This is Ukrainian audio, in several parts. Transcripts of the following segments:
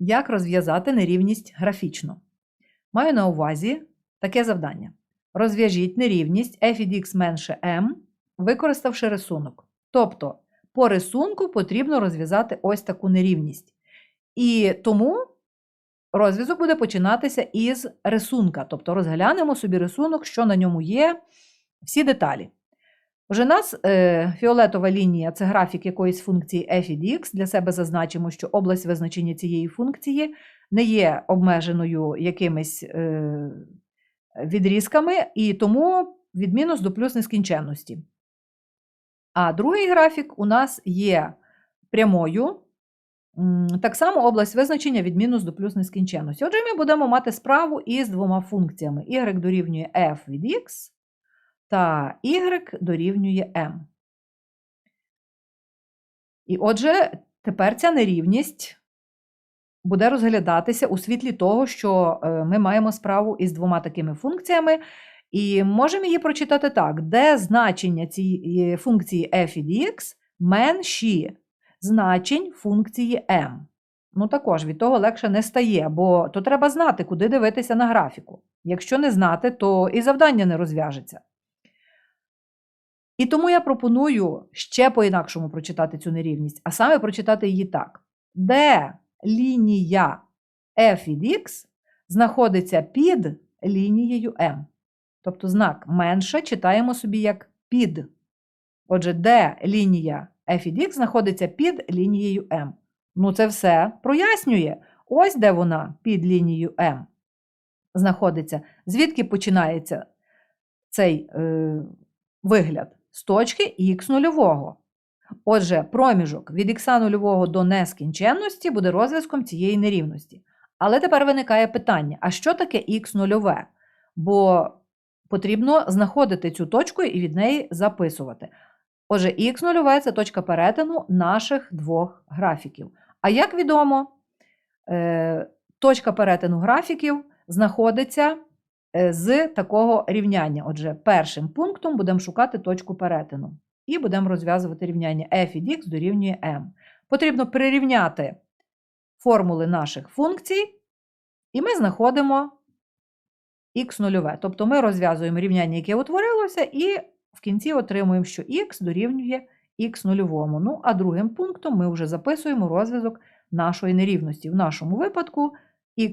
як розв'язати нерівність графічно. Маю на увазі таке завдання. Розв'яжіть нерівність f від x менше m, використавши рисунок. Тобто, по рисунку потрібно розв'язати ось таку нерівність. І тому розв'язок буде починатися із рисунка. Тобто розглянемо собі рисунок, що на ньому є, всі деталі. Вже нас е, фіолетова лінія це графік якоїсь функції f від x. Для себе зазначимо, що область визначення цієї функції не є обмеженою якимись е, відрізками, і тому від мінус до плюс нескінченності. А другий графік у нас є прямою. Так само область визначення від мінус до плюс нескінченності. Отже, ми будемо мати справу із двома функціями. y дорівнює f від x та y дорівнює m. І отже, тепер ця нерівність буде розглядатися у світлі того, що е, ми маємо справу із двома такими функціями, і можемо її прочитати так: де значення цієї функції f від x менші значень функції m. Ну, також від того легше не стає, бо то треба знати, куди дивитися на графіку. Якщо не знати, то і завдання не розв'яжеться. І тому я пропоную ще по-інакшому прочитати цю нерівність, а саме прочитати її так: де лінія f від x знаходиться під лінією m. Тобто знак менше читаємо собі як під. Отже, де лінія f від x знаходиться під лінією m. Ну, це все прояснює. Ось де вона під лінією m знаходиться. Звідки починається цей е, вигляд? З точки х нульового. Отже, проміжок від х нульового до нескінченності буде розв'язком цієї нерівності. Але тепер виникає питання: а що таке х нульове? Бо потрібно знаходити цю точку і від неї записувати. Отже, х нульове це точка перетину наших двох графіків. А як відомо, е, точка перетину графіків знаходиться з такого рівняння. Отже, першим пунктом будемо шукати точку перетину. І будемо розв'язувати рівняння f від x дорівнює m. Потрібно прирівняти формули наших функцій, і ми знаходимо х нульове. Тобто ми розв'язуємо рівняння, яке утворилося, і в кінці отримуємо, що х дорівнює х нульовому. Ну, а другим пунктом ми вже записуємо розв'язок нашої нерівності. В нашому випадку е,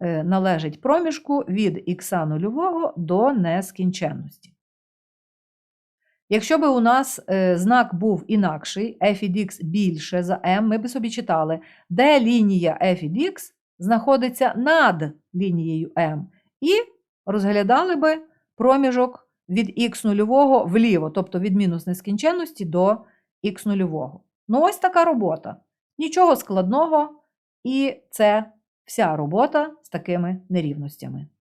належить проміжку від х нульового до нескінченності. Якщо би у нас е, знак був інакший, f від x більше за m, ми би собі читали, де лінія f від x знаходиться над лінією m, і розглядали би проміжок від х нульового вліво, тобто від мінус нескінченності до х нульового. Ну, ось така робота. Нічого складного, і це вся робота з такими нерівностями.